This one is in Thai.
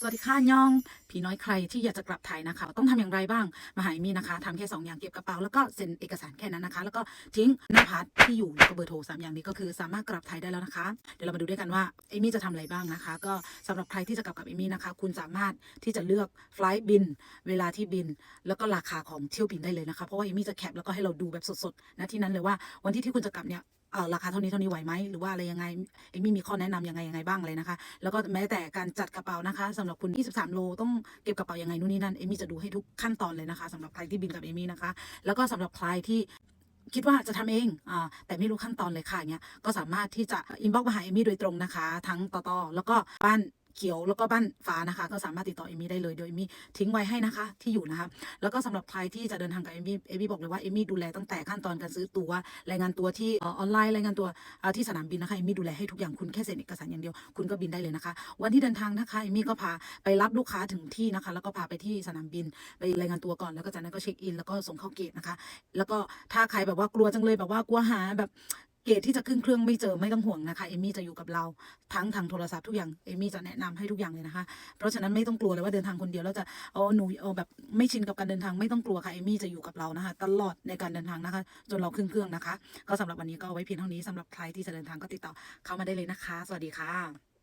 สวัสดีค่ะย่องพี่น้อยใครที่อยากจะกลับไทยนะคะ ต้องทำอย่างไรบ้าง มาหาเอมี่นะคะทำแค่สองอย่างเก็บกระเป๋าแล้วก็เซ็นเอกสารแค่นั้นนะคะ แล้วก็ทิ้งหน้าพัดที่อยู่แล้วก็เบอร์โทรสามอย่างนี้ก็คือสามารถกลับไทยได้แล้วนะคะ เดี๋ยวเรามาดูด้วยกันว่าเอมี่จะทำอะไรบ้างนะคะ ก็สำหรับใครที่จะกลับกับเอมี่นะคะ คุณสามารถที่จะเลือกไฟล์บิน เวลาที่บิน แล้วก็ราคาของเที่ยวบินได้เลยนะคะเพราะว่าเอมี่จะแคปแล้วก็ให้เราดูแบบสดๆนะที่นั้นเลยว่าวันที่ที่คุณจะกลับเนี่ย ราคาเท่านี้เท่านี้ไหวไหมหรือว่าอะไรยังไงเอมี่มีข้อแนะนำยังไงยังไงบ้างเลยนะคะ แล้วก็แม้แต่การจัดกระเป๋านะคะสำหรับคุณ 23 โลต้องเก็บกระเป๋ายังไงนู่นนี่นั่นเอมี่จะดูให้ทุกขั้นตอนเลยนะคะสำหรับใครที่บินกับเอมี่นะคะ แล้วก็สำหรับใครที่คิดว่าจะทำเองอ่าแต่ไม่รู้ขั้นตอนเลยค่ะเนี้ยก็สามารถที่จะอินบ็อกมาหาเอมี่โดยตรงนะคะ ทั้งต่อต่อแล้วก็บ้าน เขียวแล้วก็บ้านฟ้านะคะ ก็สามารถติดต่อเอมี่ได้เลยโดยเอมี่ทิ้งไว้ให้นะคะที่อยู่นะคะ แล้วก็สำหรับใครที่จะเดินทางกับเอมี่เอมี่บอกเลยว่าเอมี่ดูแลตั้งแต่ขั้นตอนการซื้อตัวรายงานตัวที่ออนไลน์รายงานตัวที่สนามบินนะคะเอมี่ดูแลให้ทุกอย่างคุณแค่เซ็นเอกสารอย่างเดียวคุณก็บินได้เลยนะคะ วันที่เดินทางนะคะเอมี่ก็พาไปรับลูกค้าถึงที่นะคะ แล้วก็พาไปที่สนามบินไปรายงานตัวก่อนแล้วก็จากนั้นก็เช็คอินแล้วก็ส่งเข้าเกตนะคะ แล้วก็ถ้าใครแบบว่ากลัวจังเลยแบบว่ากลัวหาแบบ เกตที่จะขึ้นเครื่องไม่เจอไม่ต้องห่วงนะคะเอมี่จะอยู่กับเราทั้งทางโทรศัพท์ทุกอย่างเอมี่จะแนะนำให้ทุกอย่างเลยนะคะ เพราะฉะนั้นไม่ต้องกลัวเลยว่าเดินทางคนเดียวแล้วจะเอาหนูเอาแบบไม่ชินกับการเดินทางไม่ต้องกลัวค่ะเอมี่จะอยู่กับเรานะคะ ตลอดในการเดินทางนะคะ จนเราขึ้นเครื่องนะคะ ก็สำหรับวันนี้ก็ไว้เพียงเท่านี้สำหรับใครที่จะเดินทางก็ติดต่อเข้ามาได้เลยนะคะ สวัสดีค่ะ